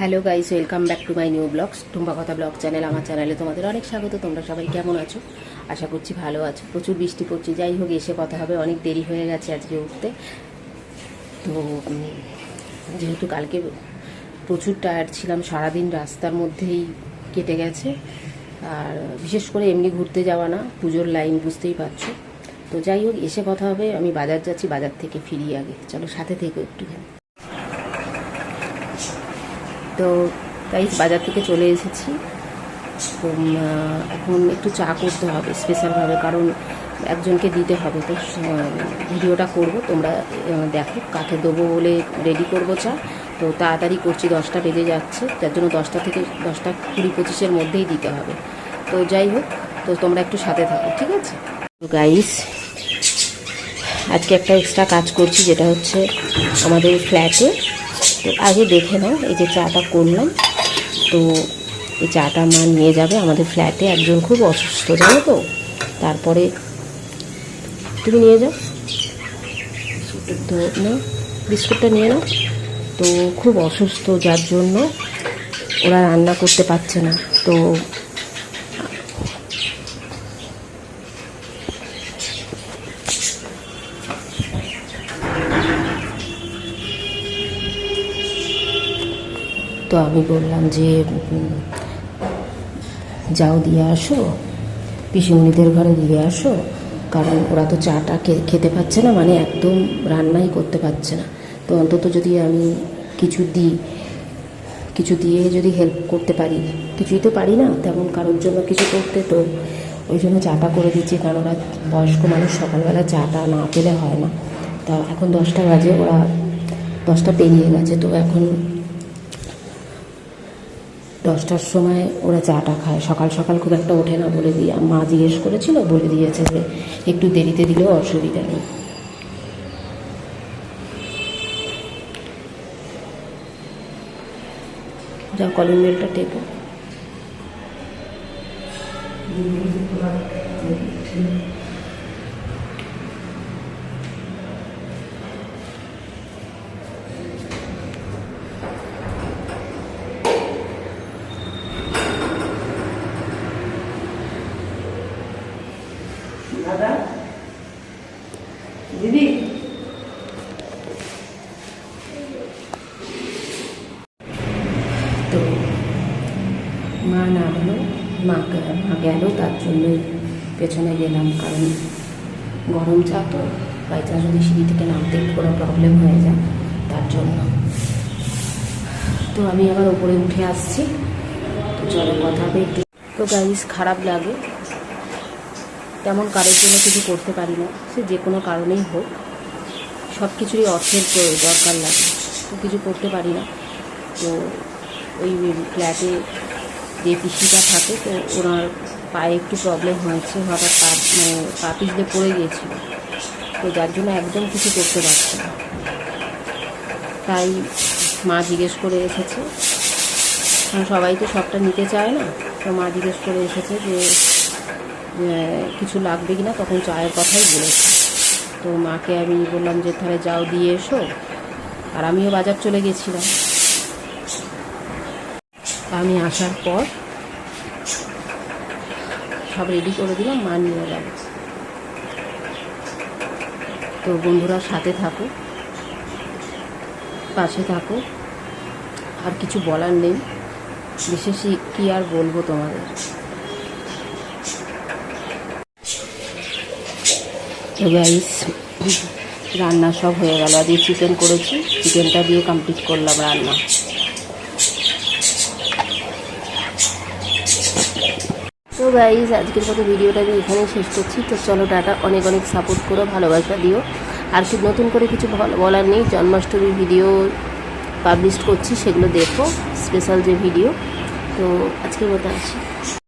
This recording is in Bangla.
Hello guys, welcome back to my new blogs টুম্বা কথা ব্লগ চ্যানেল, আমার চ্যানেলে তোমাদের অনেক স্বাগত, তোমরা সবাই কেমন আছো? আশা করছি ভালো আছো। প্রচুর বৃষ্টি পড়ছে, যাই হোক, এসে কথা হবে, অনেক দেরি হয়ে গেছে আজকে উঠতে। তো যেহেতু কালকে প্রচুর টায়ার্ড ছিলাম, সারাদিন রাস্তার মধ্যেই কেটে গেছে। আর বিশেষ করে এমনি ঘুরতে যাওয়া না, পুজোর লাইন বুঝতেই পারছ। তো যাই হোক, এসে কথা হবে, আমি বাজার যাচ্ছি, বাজার থেকে ফিরি আগে। চলো, সাথে থেকে একটুখানি। তো তাই বাজার থেকে চলে এসেছি। তো এখন একটু চা করতে হবে স্পেশালভাবে কারণ একজনকে দিতে হবে। তো ভিডিওটা করব, তোমরা দেখো কাকে দেবো বলে রেডি করব চা। তো তাড়াতাড়ি করছি, দশটা বেজে যাচ্ছে। যার জন্য দশটা থেকে, দশটা কুড়ি পঁচিশের মধ্যেই দিতে হবে। তো যাই হোক, তো তোমরা একটু সাথে থাকো, ঠিক আছে? তো গাইস আজকে একটা এক্সট্রা কাজ করছি, যেটা হচ্ছে আমাদের ফ্ল্যাটে তো আগে দেখে নাও, এই যে চাটা করলাম। তো এই চাটা মা নিয়ে যাবে আমাদের ফ্ল্যাটে একজন খুব অসুস্থ, জানো তো? তারপরে তুমি নিয়ে যাও। তো না, বিস্কুটটা নিয়ে নাও। তো খুব অসুস্থ, যার জন্য ওরা রান্না করতে পারছে না। তো তো আমি বললাম যে যাও দিয়ে আসো, পিসিমণিদের ঘরে দিয়ে আসো, কারণ ওরা তো চাটা খেতে পাচ্ছে না মানে একদম রান্নাই করতে পারছে না। তো অন্তত যদি আমি কিছু দিই, কিছু দিয়ে যদি হেল্প করতে পারি, কিছুই তো পারি না, তেমন কারোর জন্য কিছু করতে, তো ওই জন্য চাটা করে দিচ্ছি, কারণ ওরা বয়স্ক মানুষ, সকালবেলা চাটা না পেলে হয় না। তা এখন দশটা বাজে, ওরা দশটা পেরিয়ে গেছে, তো এখন দশটার সময় ওরা চাটা খায়। সকাল সকাল খুব একটা ওঠে না বলে দিয়ে মা জিজ্ঞেস করেছিল, বলে দিয়েছে যে একটু দেরিতে দিলেও অসুবিধা নেই। যা কলিং বেলটা টেপো। দাদা? দিদি? তো মা নামলো মা মা গেল, তার জন্যই পেছনে গেলাম, কারণ গরম চা তো বাই চান্স যদি সিঁড়ি থেকে নামতে কোনো প্রবলেম হয়ে যায়, তার জন্য। তো আমি আবার ওপরে উঠে আসছি। তো চলো কথা হবে একটু। তো গাইস খারাপ লাগে। তেমন কারোর জন্য কিছু করতে পারি না। সে যে কোনো কারণেই হোক। সব কিছুরই অর্থের দরকার লাগে। তো কিছু করতে পারি না। তো ওই ফ্ল্যাটে যে পিসিটা থাকে, তো ওনার পায়ে একটু প্রবলেম হয়েছে। হঠাৎ পা মানে পা পিছলে পড়ে গিয়েছিল। তো যার জন্য একদম কিছু করতে পারছে না। তাই মা জিজ্ঞেস করে এসেছে। সবাই তো সবটা নিতে চায় না। তো মা জিজ্ঞেস করে এসেছে যে কিছু লাগবে কি না তখন চায়ের কথাই বলেছে। তো মাকে আমি বললাম যে, তাহলে যাও, দিয়ে এসো। আর আমিও বাজার চলে গেছিলাম। আমি আসার পর সব রেডি করে দিলাম, মা নিয়ে গেল। তো বন্ধুরা সাথে থাকো, পাশে থাকো, আর কিছু বলার নেই। বিশেষ কি আর বলব তোমাদের? তো গাইস রান্না সব হয়ে গেল। আজকে চিকেন করেছি চিকেনটা দিয়ে কমপ্লিট করলাম রান্না। তো গাইজ আজকের মতো ভিডিওটা আমি এখানে শেষ করছি। তো চলো টাটা, অনেক অনেক সাপোর্ট করো, ভালোবাসা দিও। আর কি নতুন করে কিছু বল- বলার নেই জন্মাষ্টমী ভিডিও পাবলিশ করছি, সেগুলো দেখো স্পেশাল যে ভিডিও তো আজকের মতো আসি।